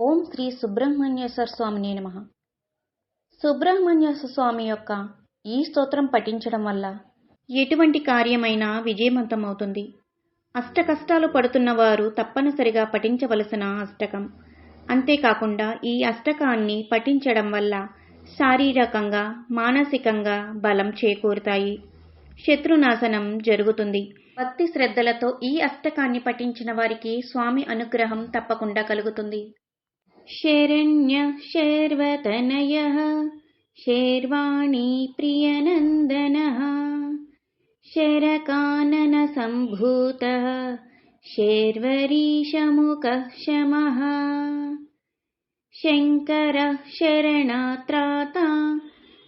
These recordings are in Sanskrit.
ఓం శ్రీ సుబ్రహ్మణ్యేశ్వర స్వామి నమ. సుబ్రహ్మణ్యేశ్వర స్వామి యొక్క ఈ స్తోత్రం పఠించడం వల్ల ఎటువంటి కార్యమైనా విజయవంతమవుతుంది. అష్ట కష్టాలు పడుతున్న వారు తప్పనిసరిగా పఠించవలసిన అష్టకం. అంతేకాకుండా ఈ అష్టకాన్ని పఠించడం వల్ల శారీరకంగా మానసికంగా బలం చేకూరుతాయి. శత్రునాశనం జరుగుతుంది. భక్తి శ్రద్ధలతో ఈ అష్టకాన్ని పఠించిన వారికి స్వామి అనుగ్రహం తప్పకుండా కలుగుతుంది. शरण्यः शर्वतनयः शेर्वाणी प्रियनन्दनः शरकाननसम्भूतः शेर्वरीशमुखः शमः शङ्करः शरणात्राता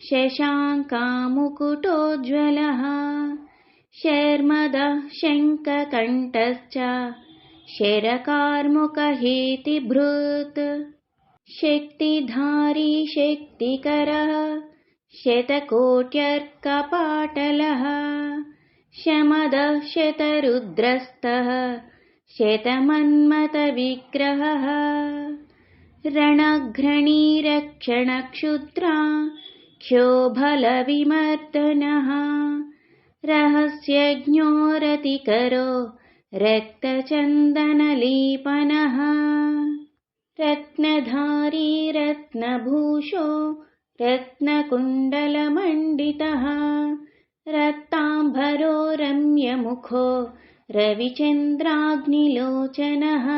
शशाङ्कामुकुटोज्ज्वलः शर्मदः शङ्ककण्ठश्च शरकार्मुकहेतिभृत् शक्तिधारी शक्तिकरः शतकोट्यर्कपाटलः शमदः शतरुद्रस्तः शतमन्मतविग्रहः। रणघ्रणीरक्षणक्षुद्रा क्षोभलविमर्दनः रहस्यज्ञोरतिकरो रक्तचन्दनलीपनः। रत्नधारी रत्नभूषो रत्नकुण्डलमण्डितः। रत्ताम्बरो रम्यमुखो रविचन्द्राग्निलोचनः।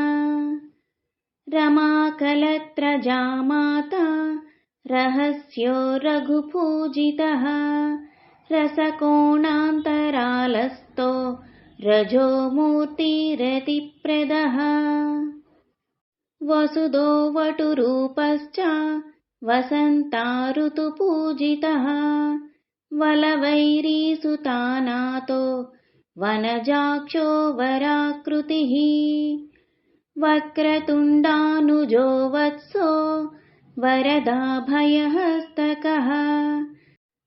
रमाकलत्रजामाता रहस्यो रघुपूजितः। रसकोणान्तरालस्तो रजो मूर्तिरतिप्रदः। वसुदो वटुरूपश्च वसन्ताऋतुपूजितः वलवैरीसुतानातो वनजाक्षो वराकृतिः। वक्रतुण्डानुजो वत्सो वरदाभयहस्तकः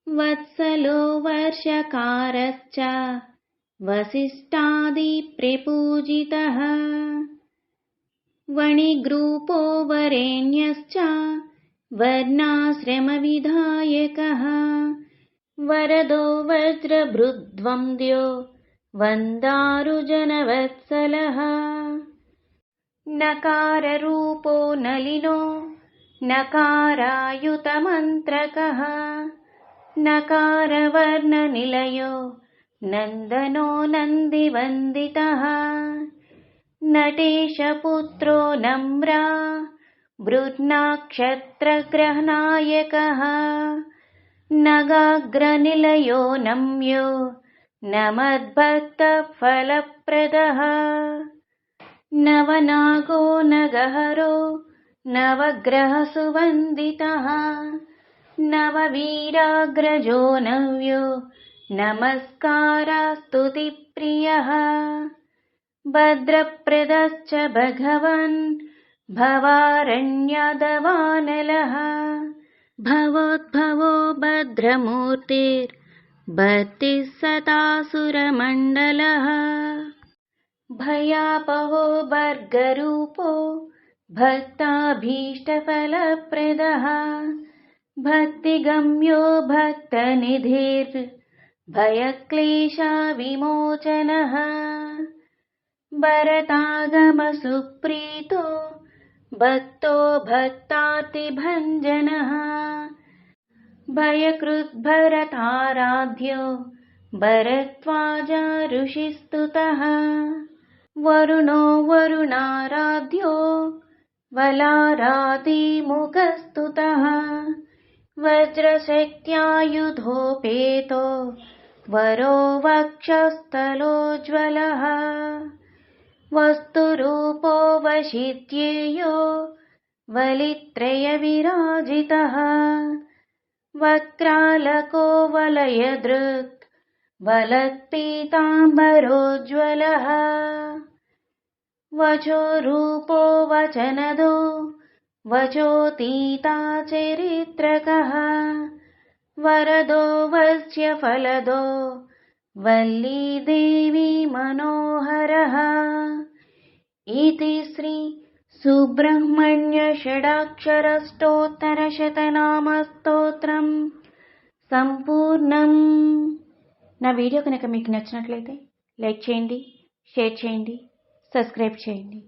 वत्सलो वर्षकारश्च वसिष्ठादिप्रपूजितः। वणिग्रूपो वरेण्यश्च वर्णाश्रमविधायकः। वरदो वज्रभृद्वन्द्यो वन्दारुजनवत्सलः। नकाररूपो नलिनो नकारायुतमन्त्रकः। नकारवर्णनिलयो नन्दनो नन्दिवन्दितः। नटेशपुत्रो नम्रा बृह्नाक्षत्रग्रहनायकः नगाग्रनिलयो नम्यो नमद्भक्तफलप्रदः। नवनागो नगहरो नवग्रहसुवन्दितः। नववीराग्रजो नव्यो नमस्कारास्तुतिप्रियः भद्रप्रदश्च भगवन् भवारण्यादवानलः। भवोद्भवो भद्रमूर्तिर्भक्तिः सतासुरमण्डलः भयापहो वर्गरूपो भक्ताभीष्टफलप्रदः। भक्तिगम्यो भक्तनिधिर्भयक्लेशाविमोचनः भरतागमसुप्रीतो भक्तो भक्तातिभञ्जनः। भयकृद्भरताराध्यो भरद्वाजा ऋषिस्तुतः वरुणो वरुणाराध्यो वलारादिमुखस्तुतः वज्रशक्त्यायुधोपेतो वरो वक्षस्थलोज्ज्वलः वस्तुरूपो वशित्येयो वलित्रयविराजितः। वक्रालको वलयदृक् वलत्पीताम्बरोज्ज्वलः वचो रूपो वचनदो वचोतीता चरित्रकः वरदो वस्य फलदो वल्लीदेवी मनोहरः इति श्री సుబ్రహ్మణ్య షడాక్షరష్టోత్తరశతనామస్తోత్రం సంపూర్ణం నా వీడియో కనుక మీకు నచ్చినట్లయితే లైక్ చేయండి షేర్ చేయండి సబ్స్క్రైబ్ చేయండి